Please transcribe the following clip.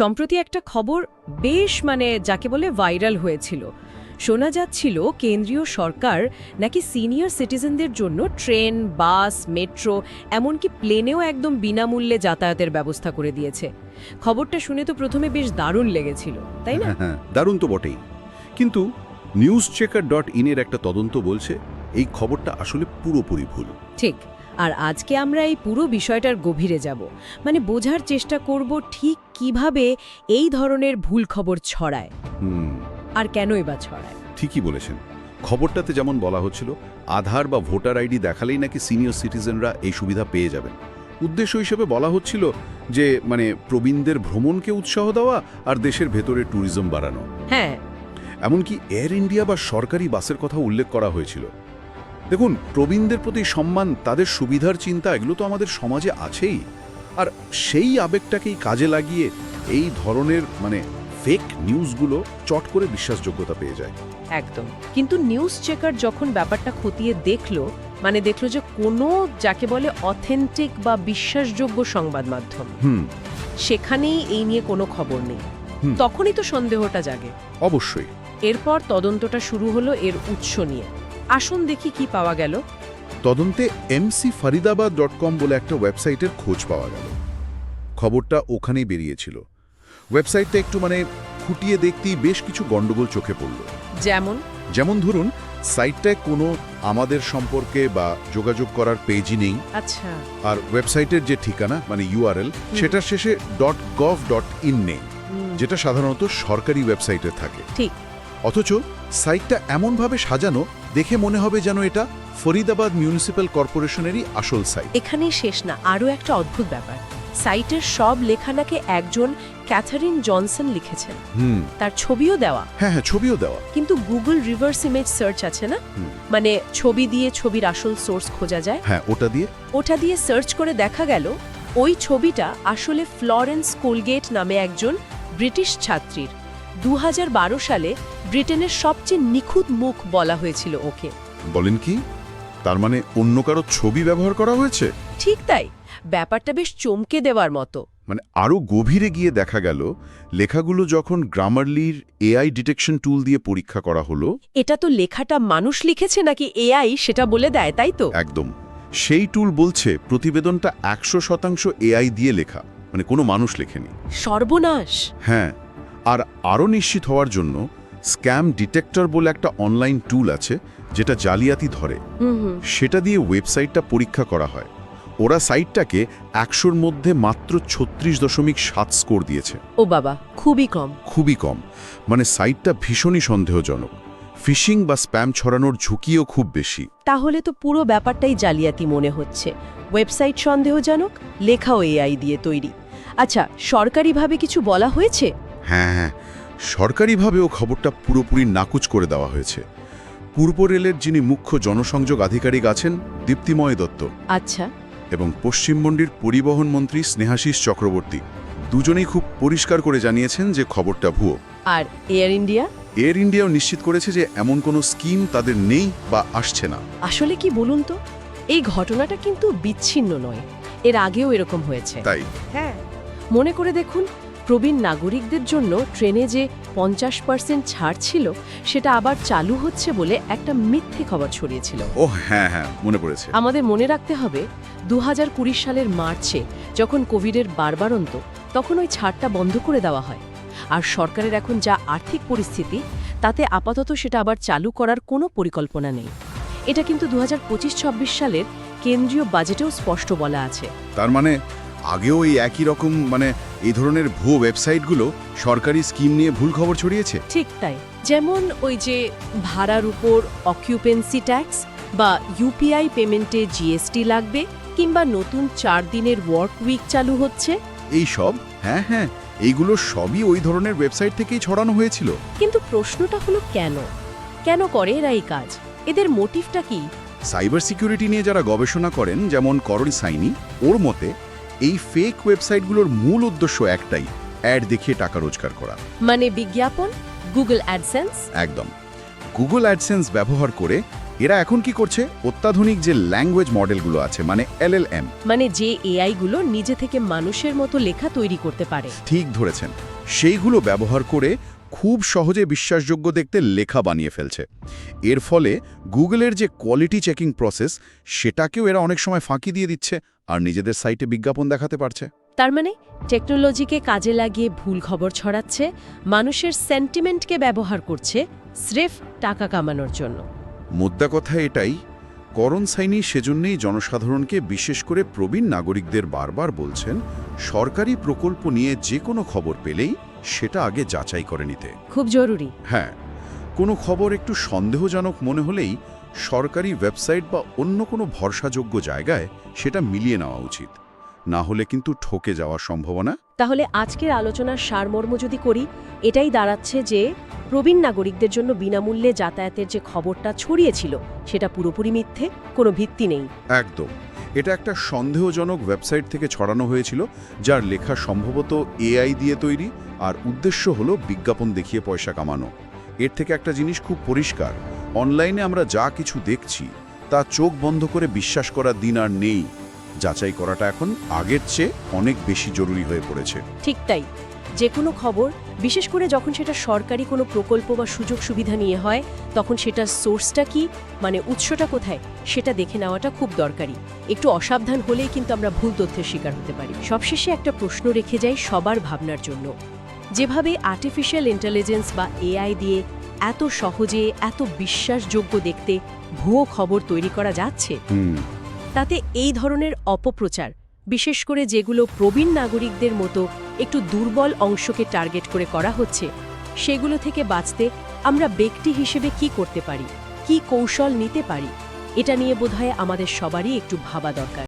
সম্প্রতি একটা খবর বেশ মানে যাকে বলে ভাইরাল হয়েছিল। শোনা যাচ্ছিল কেন্দ্রীয় সরকার নাকি সিনিয়র সিটিজেনদের জন্য ট্রেন বাস মেট্রো এমনকি প্লেনেও একদম বিনামূল্যে যাতায়াতের ব্যবস্থা করে দিয়েছে। খবরটা শুনে তো প্রথমে বেশ দারুণ লেগেছিল তাই না? হ্যাঁ হ্যাঁ দারুণ তো বটেই। কিন্তু নিউজ চেকার ডট ইনের একটা তদন্ত বলছে এই খবরটা আসলে পুরোপুরি ভুল। ঠিক। আর আজকে আমরা এই পুরো বিষয়টার গভীরে যাব। মানে বোঝার চেষ্টা করব ঠিক কীভাবে এই ধরনের ভুল খবর ছড়ায়। আর কেনই বা ছড়ায়। ঠিকই বলেছেন। খবরটাতে যেমন বলা হচ্ছিল আধার বা ভোটার আইডি দেখালেই নাকি সিনিয়র সিটিজেনরা এই সুবিধা পেয়ে যাবেন। উদ্দেশ্য হিসেবে বলা হচ্ছিল যে মানে প্রবীণদের ভ্রমণকে উৎসাহ দেওয়া আর দেশের ভেতরে ট্যুরিজম বাড়ানো। হ্যাঁ। এমনকি এয়ার ইন্ডিয়া বা সরকারি বাসের কথা উল্লেখ করা হয়েছিল। দেখুন প্রবীণদের প্রতি সম্মান তাদের সুবিধার চিন্তা এগুলো তো আমাদের সমাজে আছেই। আর সেই আবেগটাকেই কাজে লাগিয়ে এই ধরনের মানে ফেক নিউজগুলো চট করে বিশ্বাসযোগ্যতা পেয়ে যায়। একদম। কিন্তু নিউজ চেকার যখন ব্যাপারটা খতিয়ে দেখল মানে দেখল যে কোনো যাকে বলে অথেন্টিক বা বিশ্বাসযোগ্য সংবাদ মাধ্যম হুম। সেখানেই এই নিয়ে কোনো খবর নেই। তখনই তো সন্দেহটা জাগে। অবশ্যই। এরপর তদন্তটা শুরু হলো এর উৎস নিয়ে। আসুন দেখি কি পাওয়া গেল। তদন্তে এমসি ফরিদাবাদ ডট কম বলে একটা ওয়েবসাইটের খোঁজ পাওয়া গেল। খবরটা ওখানেই বেরিয়েছিল। ওয়েবসাইটটা একটু মানে খুঁটিয়ে দেখতেই বেশ কিছু গণ্ডগোল চোখে পড়ল। যেমন? যেমন ধরুন সাইটটায় কোনো আমাদের সম্পর্কে বা যোগাযোগ করার পেজই নেই। আচ্ছা। আর ওয়েবসাইটের যে ঠিকানা মানে ইউআরএল সেটার শেষে ডট গভ ডট ইন নেই। যেটা সাধারণত সরকারি ওয়েবসাইটে থাকে। ঠিক। অথচ সাইটটা এমনভাবে সাজানো দেখে মনে হবে যেন এটা ফরিদাবাদ মিউনিসিপ্যাল কর্পোরেশনেরই আসল সাইট। এখানেই শেষ না আরও একটা অদ্ভুত ব্যাপার। সাইটের সব লেখা নাকি একজন ক্যাথারিন জনসন লিখেছেন। হুম। তার ছবিও দেওয়া। হ্যাঁ হ্যাঁ ছবিও দেওয়া। কিন্তু গুগল রিভার্স ইমেজ সার্চ আছে না? মানে ছবি দিয়ে ছবির আসল সোর্স খোঁজা যায়? হ্যাঁ ওটা দিয়ে। ওটা দিয়ে সার্চ করে দেখা গেল ওই ছবিটা আসলে ফ্লরেন্স কোলগেট নামে একজন ব্রিটিশ ছাত্রীর। দু হাজার বারো সালে ব্রিটেনের সবচেয়ে নিখুঁত মুখ বলা হয়েছিল ওকে। বলেন কি? তার মানে অন্য কারও ছবি ব্যবহার করা হয়েছে? ঠিক তাই। ব্যাপারটা বেশ চমকে দেওয়ার মতো। মানে আরও গভীরে গিয়ে দেখা গেল লেখাগুলো যখন গ্রামারলির এআই ডিটেকশন টুল দিয়ে পরীক্ষা করা হলো। এটা তো লেখাটা মানুষ লিখেছে নাকি এআই সেটা বলে দেয় তাই তো? একদম। সেই টুল বলছে প্রতিবেদনটা একশো শতাংশ এআই দিয়ে লেখা মানে কোনো মানুষ লেখেনি। সর্বনাশ! হ্যাঁ আর আরও নিশ্চিত হওয়ার জন্য স্ক্যাম ডিটেক্টর বলে একটা অনলাইন টুল আছে যেটা জালিয়াতি ধরে। সেটা দিয়ে ওয়েবসাইটটা পরীক্ষা করা হয়। ওরা সাইটটাকে একশোর মধ্যে মাত্র ছত্রিশ দশমিক সাত স্কোর দিয়েছে। ও বাবা খুবই কম। খুবই কম। মানে সাইটটা ভীষণই সন্দেহজনক। ফিশিং বা স্প্যাম ছড়ানোর ঝুঁকিও খুব বেশি। তাহলে তো পুরো ব্যাপারটাই জালিয়াতি মনে হচ্ছে। ওয়েবসাইট সন্দেহজনক লেখাও এআই দিয়ে তৈরি। আচ্ছা সরকারিভাবে কিছু বলা হয়েছে? হ্যাঁ হ্যাঁ। সরকারিভাবেও খবরটা পুরোপুরি নাকুচ করে দেওয়া হয়েছে। পূর্ব রেলের যিনি মুখ্য জনসংযোগ আধিকারিক আছেন দীপ্তিময় দত্ত। আচ্ছা। এবং পশ্চিমবঙ্গের পরিবহন মন্ত্রী স্নেহাশিস চক্রবর্তী। দুজনেই খুব পরিষ্কার করে জানিয়েছেন যে খবরটা ভুয়ো। আর এয়ার ইন্ডিয়া? এয়ার ইন্ডিয়াও নিশ্চিত করেছে যে এমন কোনো স্কিম তাদের নেই বা আসছে না। আসলে কি বলুন তো? এই ঘটনাটা কিন্তু বিচ্ছিন্ন নয়। এর আগেও এরকম হয়েছে। তাই? হ্যাঁ। মনে করে দেখুন প্রবীণ নাগরিকদের জন্য ট্রেনে যে পঞ্চাশ পার্সেন্ট ছাড় ছিল সেটা আবার চালু হচ্ছে বলে একটা মিথ্যে খবর ছড়িয়েছিল। ও হ্যাঁ হ্যাঁ মনে পড়েছে। আমাদের মনে রাখতে হবে দু সালের মার্চে যখন কোভিডের বারবারন্ত তখন ওই ছাড়টা বন্ধ করে দেওয়া হয়। আর সরকারের এখন যা আর্থিক পরিস্থিতি তাতে আপাতত সেটা আবার চালু করার কোনো পরিকল্পনা নেই। এটা কিন্তু দু হাজার সালের কেন্দ্রীয় বাজেটেও স্পষ্ট বলা আছে। তার মানে আগেও এই একই রকম মানে এই ধরনের ভুয়ো ওয়েবসাইটগুলো সরকারি স্কিম নিয়ে ভুল খবর ছড়িয়েছে? ঠিক তাই। যেমন ওই যে ভাড়ার উপর অকিউপেন্সি ট্যাক্স বা ইউপিআই পেমেন্টে জিএসটি লাগবে কিংবা নতুন চার দিনের ওয়ার্ক উইক চালু হচ্ছে। এই সব? হ্যাঁ হ্যাঁ। এইগুলো সবই ওই ধরনের ওয়েবসাইট থেকেই ছড়ানো হয়েছিল। কিন্তু প্রশ্নটা হলো কেন? কেন করে এরা এই কাজ? এদের মোটিভটা কি? সাইবার সিকিউরিটি নিয়ে যারা গবেষণা করেন যেমন করণ সাইনি ওর মতে এই ফেক ওয়েবসাইটগুলোর মূল উদ্দেশ্য একটাই অ্যাড দেখিয়ে টাকা রোজগার করা। মানে বিজ্ঞাপন গুগল অ্যাডসেন্স একদম। গুগল অ্যাডসেন্স ব্যবহার করে এরা এখন কি করছে? অত্যাধুনিক যে ল্যাঙ্গুয়েজ মডেলগুলো আছে মানে এলএলএম মানে যে এআই গুলো নিজে থেকে মানুষের মতো লেখা তৈরি করতে পারে। ঠিক ধরেছেন। সেইগুলো ব্যবহার করে খুব সহজে বিশ্বাসযোগ্য দেখতে লেখা বানিয়ে ফেলছে। এর ফলে গুগলের যে কোয়ালিটি চেকিং প্রসেস সেটাকেও এরা অনেক সময় ফাঁকি দিয়ে দিচ্ছে আর নিজেদের সাইটে বিজ্ঞাপন দেখাতে পারছে। তার মানে টেকনোলজিকে কাজে লাগিয়ে ভুল খবর ছড়াচ্ছে মানুষের সেন্টিমেন্টকে ব্যবহার করছে স্রেফ টাকা কামানোর জন্য। মুদ্রা কথা এটাই করণ সাইনি সেজন্যই জনসাধারণকে বিশেষ করে প্রবীণ নাগরিকদের বারবার বলছেন সরকারি প্রকল্প নিয়ে যে কোনো খবর পেলেই সেটা আগে যাচাই করে নিতে। খুব জরুরি। হ্যাঁ কোনো খবর একটু সন্দেহজনক মনে হলেই সরকারি ওয়েবসাইট বা অন্য কোনো ভরসাযোগ্য জায়গায় সেটা মিলিয়ে নেওয়া উচিত। না হলে কিন্তু ঠকে যাওয়ার সম্ভাবনা। তাহলে আজকের আলোচনার সারমর্ম যদি করি এটাই দাঁড়াচ্ছে যে প্রবীণ নাগরিকদের জন্য বিনামূল্যে যাতায়াতের যে খবরটা ছড়িয়েছিল সেটা পুরোপুরি মিথ্যে? কোনো ভিত্তি নেই। একদম। এটা একটা সন্দেহজনক ওয়েবসাইট থেকে ছড়ানো হয়েছিল যার লেখা সম্ভবত এআই দিয়ে তৈরি আর উদ্দেশ্য হলো বিজ্ঞাপন দেখিয়ে পয়সা কামানো। এর থেকে একটা জিনিস খুব পরিষ্কার অনলাইনে আমরা যা কিছু দেখছি তা চোখ বন্ধ করে বিশ্বাস করার দিন আর নেই। যাচাই করাটা এখন আগের চেয়ে অনেক বেশি জরুরি হয়ে পড়েছে। ঠিক তাই। যে কোনো খবর বিশেষ করে যখন সেটা সরকারি কোনো প্রকল্প বা সুযোগ সুবিধা নিয়ে হয় তখন সেটার সোর্সটা কি মানে উৎসটা কোথায় সেটা দেখে নেওয়াটা খুব দরকারি। একটু অসাবধান হলেই কিন্তু আমরা ভুল তথ্যের শিকার হতে পারি। সবশেষে একটা প্রশ্ন রেখে যাই সবার ভাবনার জন্য। যেভাবে আর্টিফিশিয়াল ইন্টেলিজেন্স বা এআই দিয়ে এত সহজে এত বিশ্বাসযোগ্য দেখতে ভুয়ো খবর তৈরি করা যাচ্ছে তাতে এই ধরনের অপপ্রচার বিশেষ করে যেগুলো প্রবীণ নাগরিকদের মতো একটু দুর্বল অংশকে টার্গেট করে করা হচ্ছে, সেগুলো থেকে বাঁচতে আমরা ব্যক্তি হিসেবে কি করতে পারি? কি কৌশল নিতে পারি? এটা নিয়ে বোধহয় আমাদের সবারই একটু ভাবা দরকার।